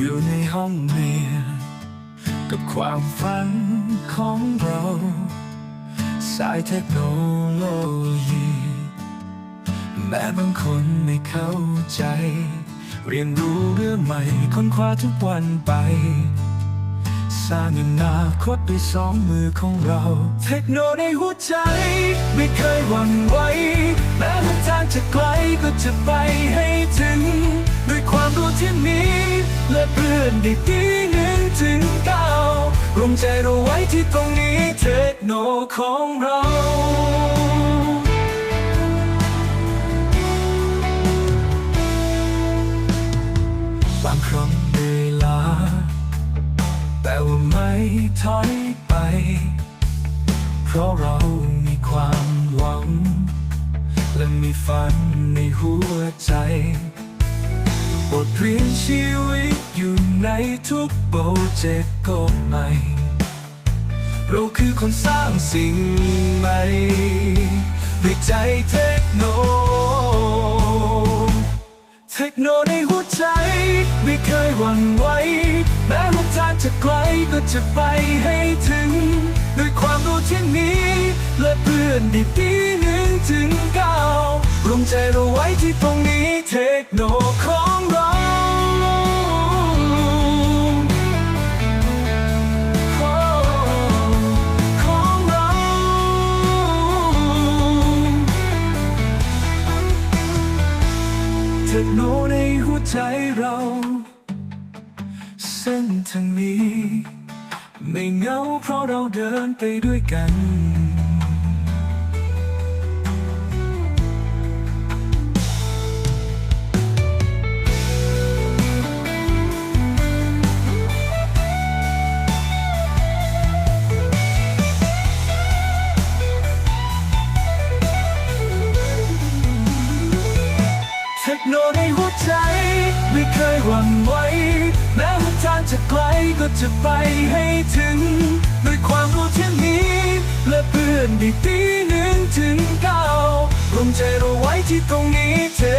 อยู่ในห้องเรียนกับความฝันของเรา สายเทคโนโลยี แม้บางคนไม่เข้าใจ เรียนรู้เรื่องใหม่ค้นคว้าทุกวันไป สร้างอนาคตด้วยสองมือของเรา เทคโนในหัวใจ ไม่เคยหวั่นไหวแม้หนทางจะไกลก็จะไปให้ และเพื่อนดีดีหนึ่งถึงเก้ารวมใจเราไว้ที่ตรงนี้เทคโนของเราบางครั้งเวลา แต่ว่าไม่ถอยไป เพราะเรามีความหวัง และมีฝันในหัวใจบทเรียนชีวิต ในทุกโปรเจกต์ก็ใหม่ เราคือคนสร้างสิ่งใหม่ด้วยใจเทคโน เทคโนในหัวใจ ไม่เคยหวั่นไหวแม้หนทางจะไกลก็จะไปให้ถึง ด้วยความรู้ที่มีและเพื่อนดีดีหนึ่งถึงเก้ารวมใจเราไว้ที่ตรงนี้เทคโน เทคโนในหัวใจเรา เส้นทางนี้ ไม่เหงาเพราะเราเดินไปด้วยกัน จะไกลก็จะไปให้ถึง ด้วยความรู้ที่มี และเพื่อนดีตีหนึ่งถึงเก้ารวมใจเราไว้ที่ตรงนี้เธอ